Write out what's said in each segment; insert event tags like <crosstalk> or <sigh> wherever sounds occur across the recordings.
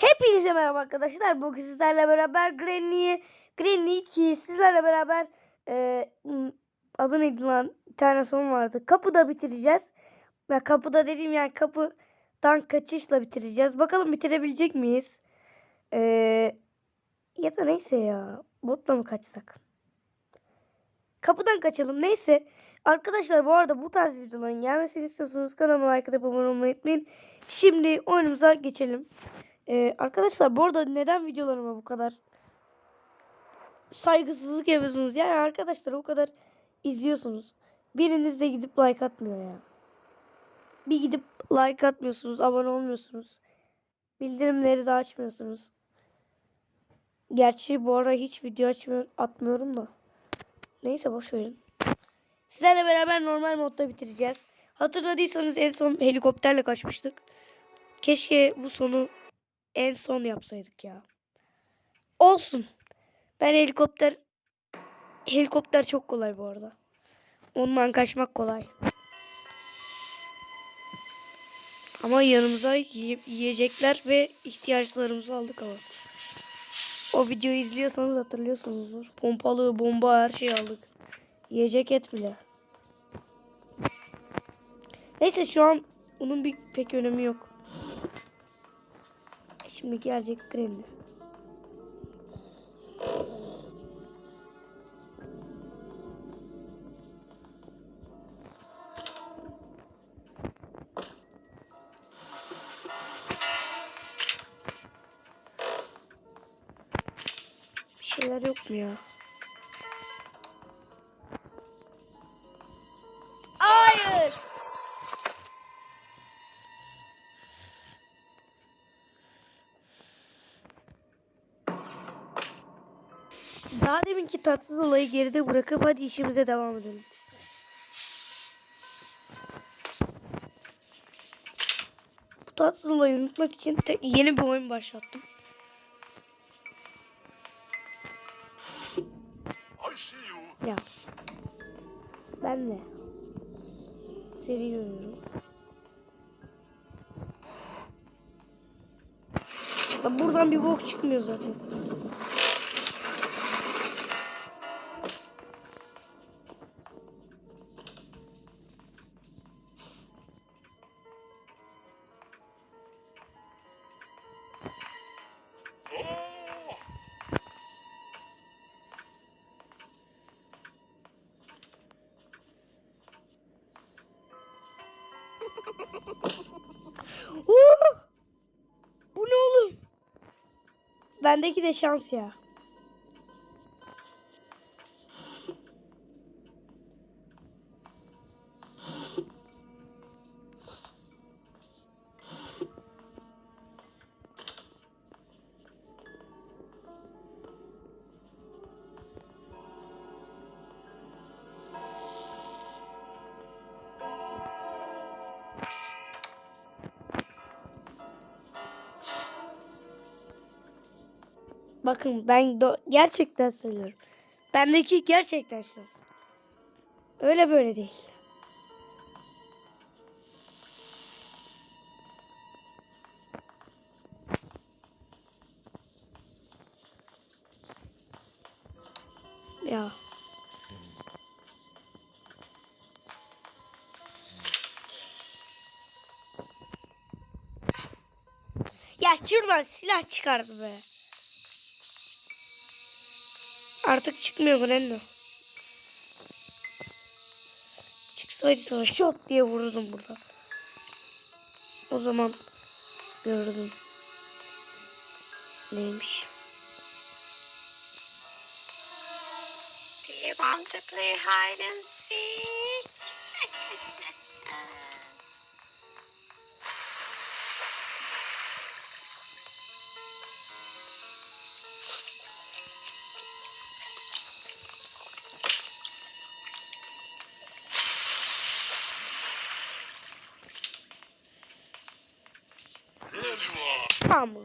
Hepinize merhaba arkadaşlar. Bugün sizlerle beraber Granny, Granny 2 sizlerle beraber e, m, adı neydi lan? Bir tane son vardı. Kapıda bitireceğiz. Ya kapıda dediğim yani kapıdan kaçışla bitireceğiz. Bakalım bitirebilecek miyiz? E, ya da neyse ya. Botla mı kaçsak? Kapıdan kaçalım. Neyse. Arkadaşlar bu arada bu tarz videoların gelmesini istiyorsanız kanalıma like atıp abone olmayı unutmayın. Şimdi oyunumuza geçelim. Ee, arkadaşlar bu arada neden videolarıma bu kadar saygısızlık yapıyorsunuz? Yani arkadaşlar o kadar izliyorsunuz. Biriniz de gidip like atmıyor ya. Bir gidip like atmıyorsunuz, abone olmuyorsunuz. Bildirimleri de açmıyorsunuz. Gerçi bu ara hiç video açmıyor, atmıyorum da. Neyse boş verin. Sizlerle beraber normal modda bitireceğiz. Hatırladıysanız en son helikopterle kaçmıştık. Keşke bu sonu en son yapsaydık ya. Olsun. Ben helikopter helikopter çok kolay bu arada. Ondan kaçmak kolay. Ama yanımıza yiye- yiyecekler ve ihtiyaçlarımızı aldık ama. O videoyu izliyorsanız hatırlıyorsunuzdur. Pompalı, bomba her şeyi aldık. Yiyecek et bile. Neyse şu an onun bir pek önemi yok. Şimdi gelecek Granny. Bir şeyler yok mu ya? Deminki tatsız olayı geride bırakıp hadi işimize devam edelim. Bu tatsız olayı unutmak için yeni bir oyun başlattım. Ya. Ben de. Seni görüyorum. Ya buradan bir bok çıkmıyor zaten. Bendeki de şans ya. Bakın ben gerçekten söylüyorum. Bendeki gerçekten şans. Öyle böyle değil. Ya. Ya şuradan silah çıkardı be. Artık çıkmıyor Brendo. Çıksaydı sana şok diye vururdum burada. O zaman gördüm. Neymiş? Do you want to play hide and seek? como?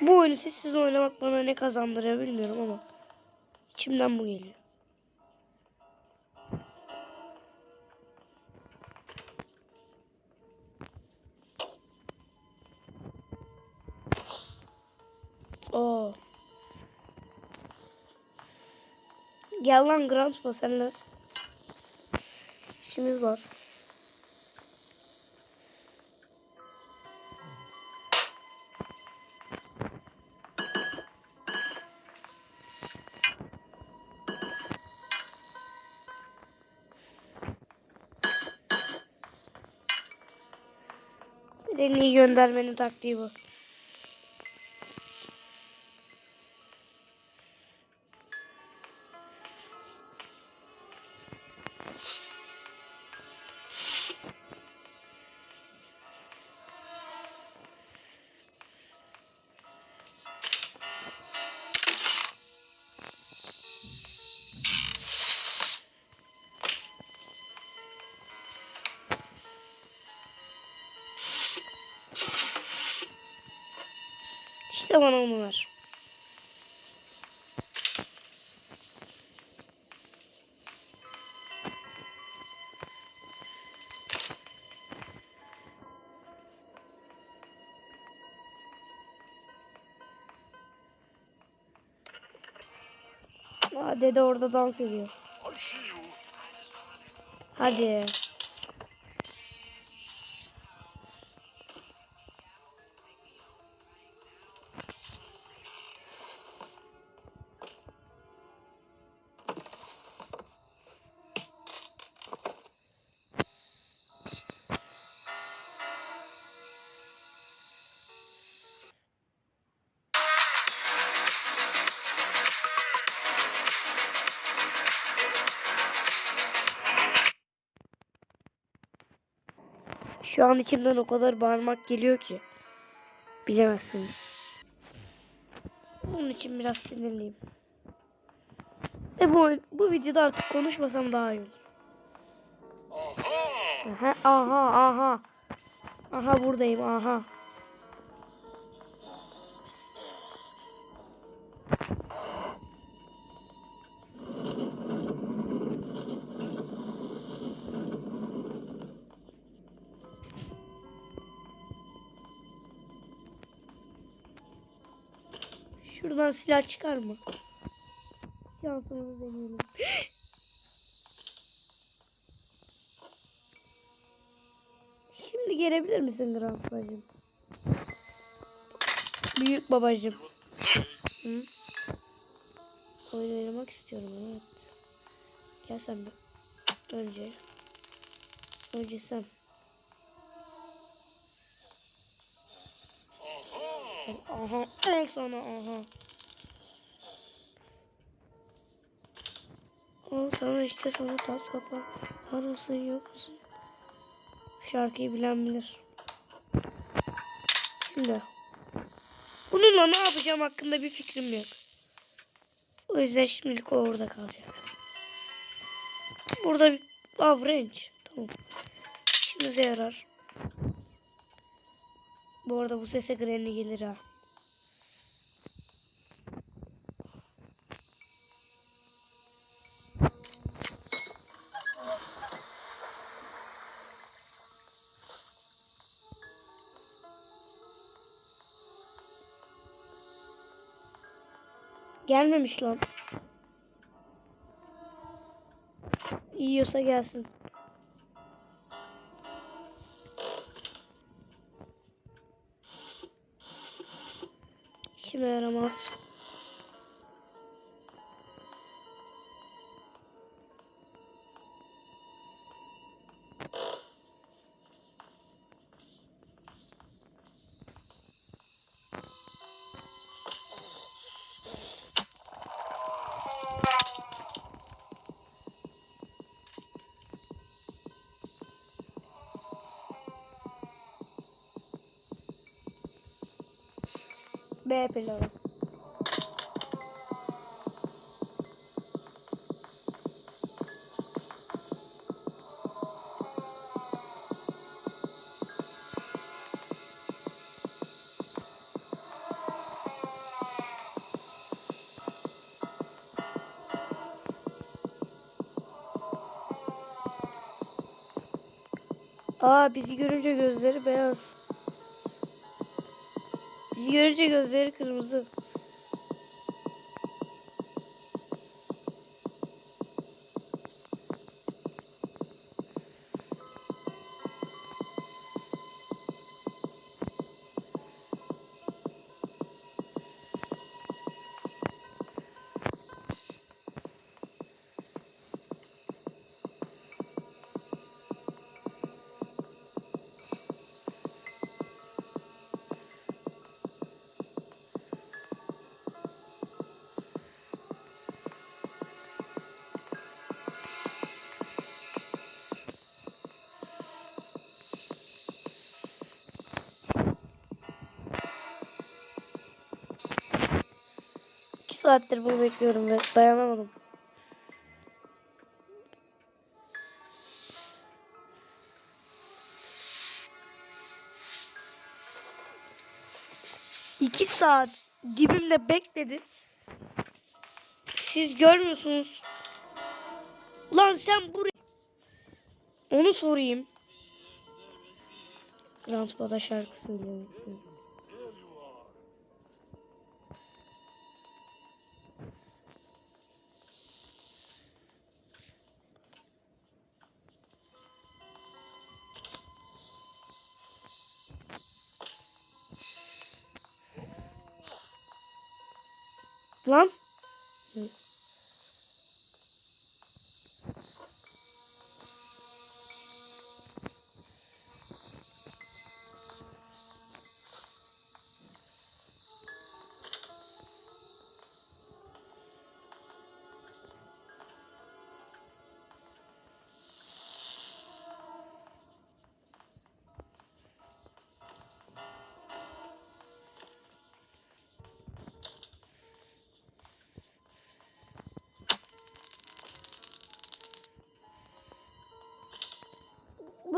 Bu oyunu sessiz oynamak bana ne kazandırıyor bilmiyorum ama içimden bu geliyor. Oo. Gel lan Grandpa senle. İşimiz var. Reni'yi göndermenin taktiği bu. İşte bana onu ver. Aa, dede orada dans ediyor. You. Hadi. Şu an içimden o kadar bağırmak geliyor ki. Bilemezsiniz. Bunun için biraz sinirliyim. Ve bu, bu videoda artık konuşmasam daha iyi olur. Aha! Aha, aha, aha. Buradayım, aha. Şuradan silah çıkar mı? Şansımızı deneyelim. <gasps> Şimdi gelebilir misin Grandpa'cığım? Büyük babacığım. Hı? Oyun oynamak istiyorum evet. Gel sen de. Önce. Önce sen. Aha. Al sana aha. Al sana işte sana tas kafa. Var mısın yok musun? Şarkıyı bilen bilir. Şimdi. Bununla ne yapacağım hakkında bir fikrim yok. O yüzden şimdilik o orada kalacak. Burada bir av range. Tamam. İşimize yarar. Bu arada bu sese Granny gelir ha. Gelmemiş lan. Yiyorsa gelsin. İşime yaramaz. B yapacağım. Aa bizi görünce gözleri beyaz. Görünce gözleri kırmızı. Saattir bunu bekliyorum ve dayanamadım. İki saat dibimde bekledi. Siz görmüyorsunuz. Lan sen buraya... Onu sorayım. Grandpa'da şarkı söylüyor. Lan.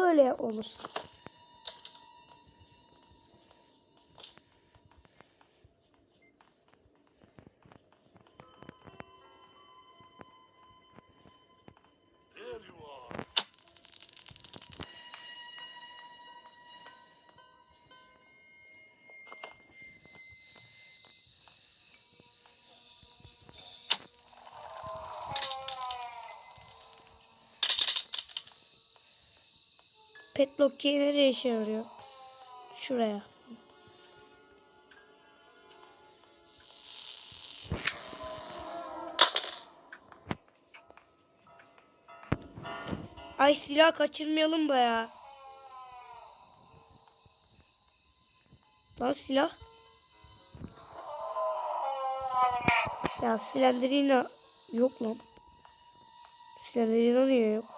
Böyle olur. Petlock key nereye işe yarıyor? Şuraya. Ay silah kaçırmayalım da ya. Lan silah. Ya Slenderina yok lan. Slenderina niye yok?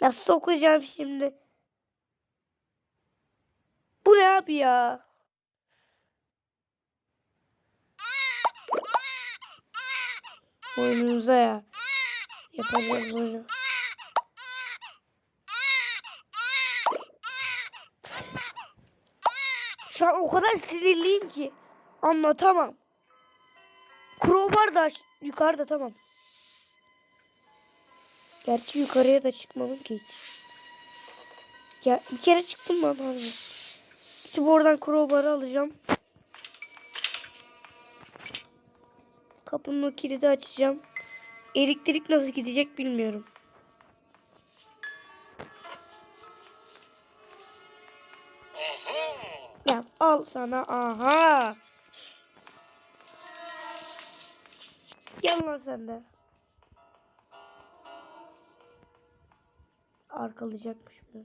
Nasıl sokacağım şimdi? Bu ne abi ya? Oyunumuza ya. Yapacağız oyunu. Şu an o kadar sinirliyim ki anlatamam. Crowbar da yukarıda tamam. Gerçi yukarıya da çıkmadım ki hiç. Ya bir kere çıktım lan harbi. Gidip oradan crowbar'ı alacağım. Kapının o kilidi açacağım. Elektrik nasıl gidecek bilmiyorum. Aha! Al sana aha. Gel lan sen de. Arkalayacakmış bunu.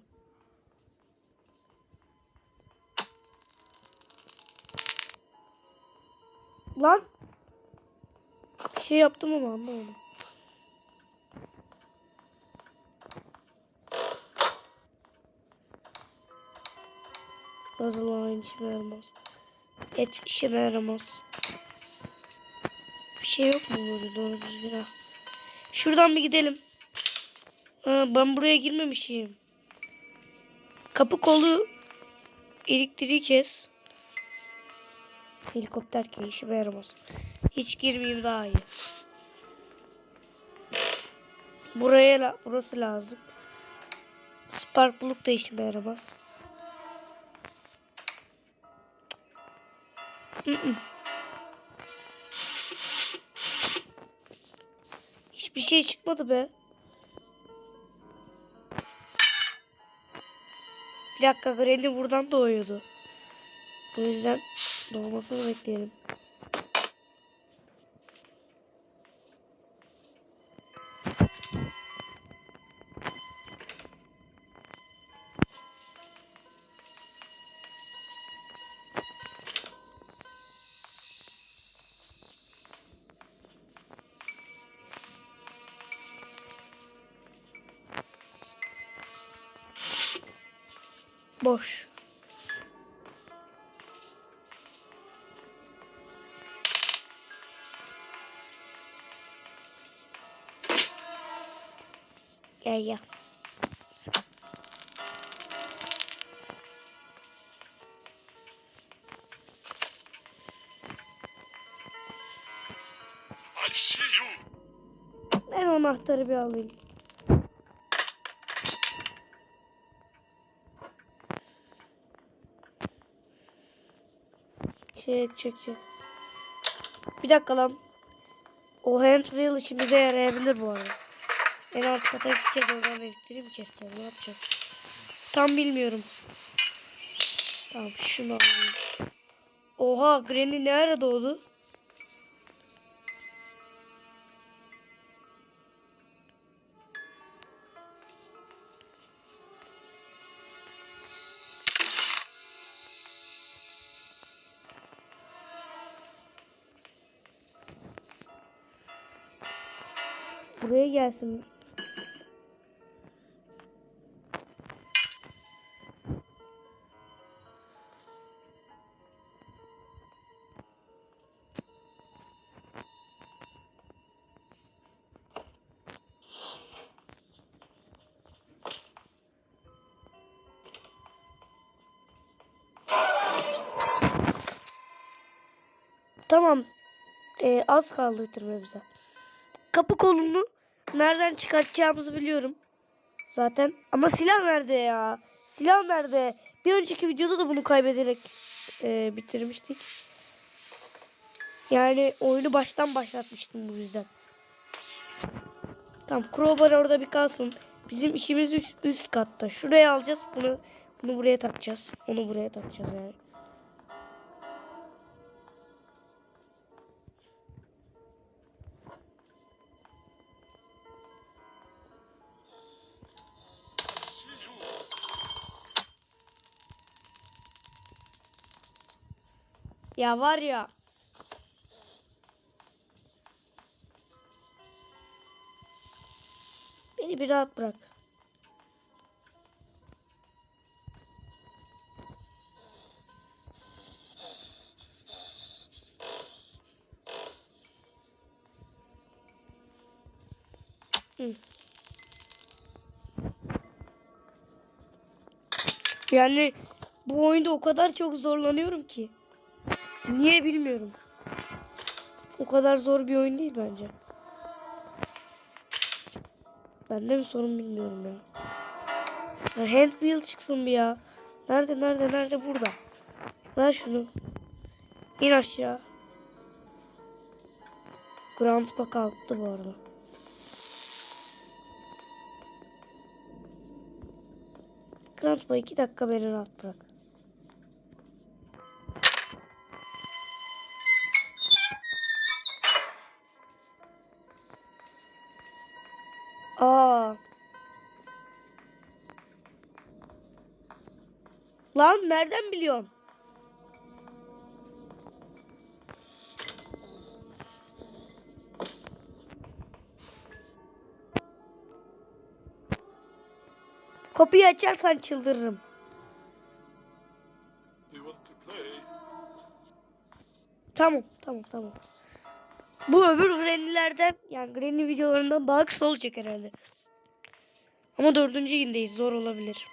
Lan. Bir şey yaptım ama anlamadım. Nasıl lan işime yaramaz. Et işime yaramaz. Bir şey yok mu burada doğru düzgün ha. Şuradan bir gidelim. Ha, ben buraya girmemişim. Kapı kolu elektriği kes. Helikopter ki işime yaramaz. Hiç girmeyeyim daha iyi. Buraya la burası lazım. Spark buluk da işime yaramaz. Hiçbir şey çıkmadı be. Bir dakika Granny buradan doğuyordu. O yüzden doğmasını bekleyelim. Boş. Gel gel. You. Ben anahtarı bir alayım. Çek çek çek. Bir dakika lan. O handwheel işimize yarayabilir bu arada. En alt kata gideceğiz oradan elektriği mi keseceğiz ne yapacağız? Tam bilmiyorum. Tamam şunu alayım. Oha Granny ne ara doğdu? Gelsin. Tamam. Ee, az kaldı bitirmemize. Kapı kolunu nereden çıkartacağımızı biliyorum. Zaten. Ama silah nerede ya? Silah nerede? Bir önceki videoda da bunu kaybederek e, bitirmiştik. Yani oyunu baştan başlatmıştım bu yüzden. Tamam crowbar orada bir kalsın. Bizim işimiz üst, üst katta. Şuraya alacağız. Bunu bunu buraya takacağız. Onu buraya takacağız yani. Ya var ya. Beni bir rahat bırak. Yani bu oyunda o kadar çok zorlanıyorum ki. Niye bilmiyorum. O kadar zor bir oyun değil bence. Bende mi sorun bilmiyorum ya. Şuradan handwheel çıksın bir ya. Nerede nerede nerede burada. Ver şunu. İn aşağı. Grandpa kalktı bu arada. Grandpa iki dakika beni rahat bırak. Aa. Lan nereden biliyorsun? Kapıyı açarsan çıldırırım. Tamam, tamam, tamam. Bu öbür Granny'lerden, yani Granny videolarından daha kısa olacak herhalde. Ama dördüncü gündeyiz, zor olabilir.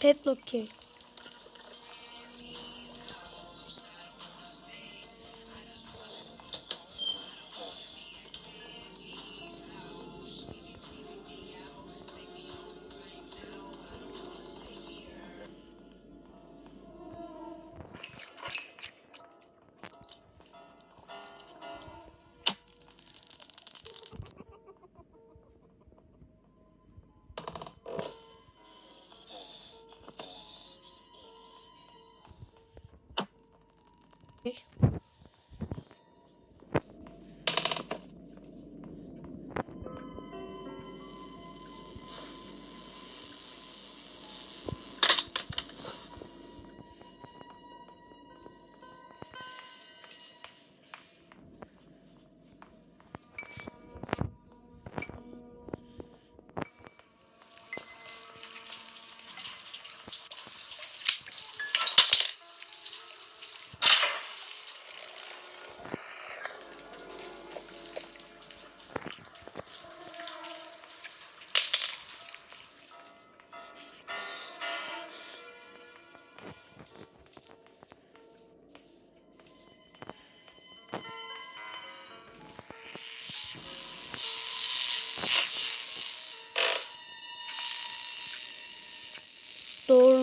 Petlock Key.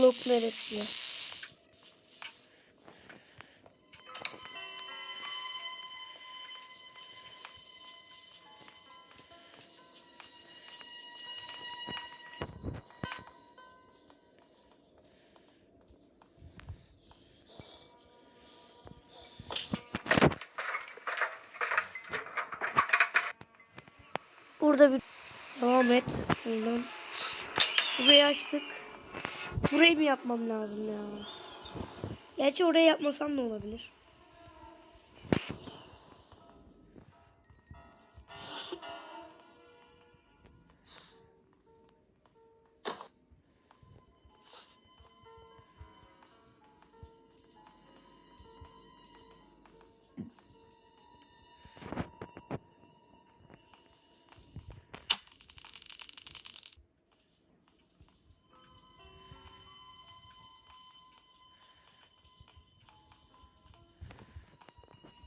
Doğruluk neresi? Burada bir devam et. Buradan. Burayı açtık. Burayı mı yapmam lazım ya? Gerçi oraya yapmasam ne olabilir?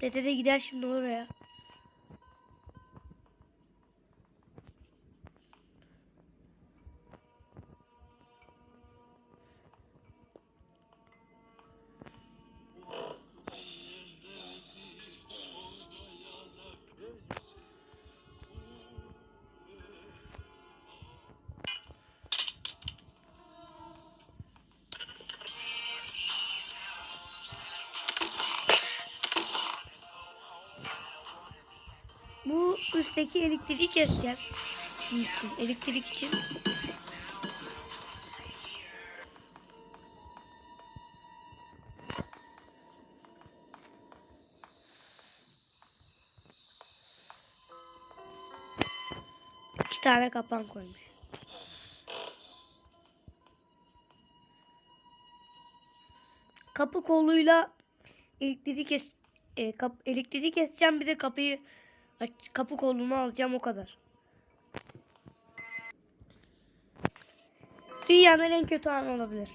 Dede de gider şimdi oraya. Üstteki elektriği keseceğiz. Bunun için, elektrik için. İki tane kapan koymuş. Kapı koluyla elektriği kes e, kap, elektriği keseceğim bir de kapıyı aç, kapı kolunu alacağım o kadar. Dünyanın en kötü anı olabilir.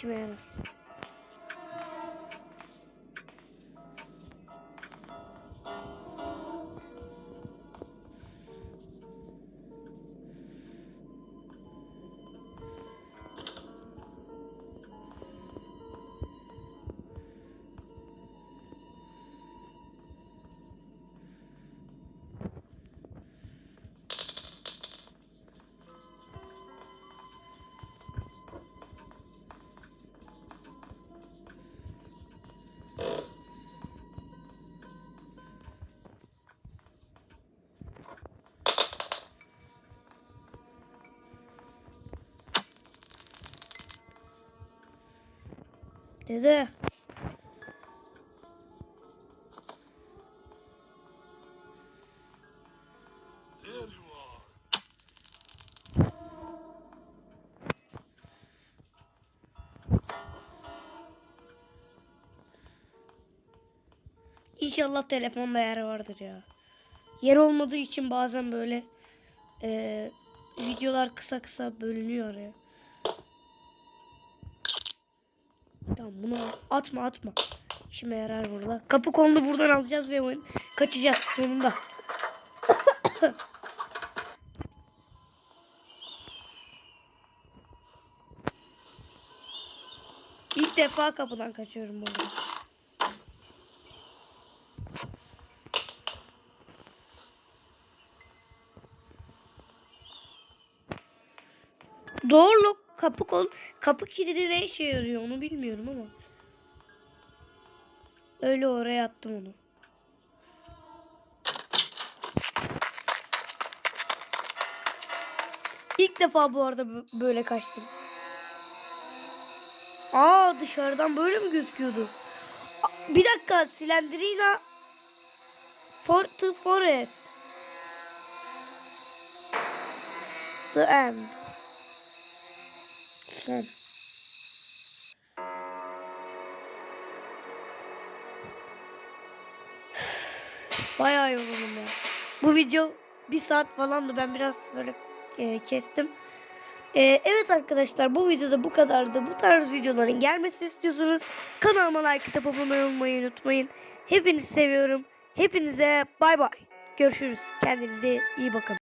Tamam Dede. İnşallah telefonda yer vardır ya. Yer olmadığı için bazen böyle eee, videolar kısa kısa bölünüyor ya. Tamam bunu atma atma. İşime yarar burada. Kapı kolunu buradan alacağız ve oyun kaçacağız sonunda. <coughs> İlk defa kapıdan kaçıyorum burada. Doğru kapı kol kapı kilidi ne işe yarıyor onu bilmiyorum ama. Öyle oraya attım onu. İlk defa bu arada bö- böyle kaçtım. Aa dışarıdan böyle mi gözüküyordu? Bir dakika Slendrina Fort Forest. The end. Son. Bayağı yoruldum ya. Bu video bir saat falandı. Ben biraz böyle e, kestim. E, evet arkadaşlar bu videoda bu kadardı. Bu tarz videoların gelmesini istiyorsanız kanalıma like atıp abone olmayı unutmayın. Hepinizi seviyorum. Hepinize bay bay. Görüşürüz. Kendinize iyi bakın.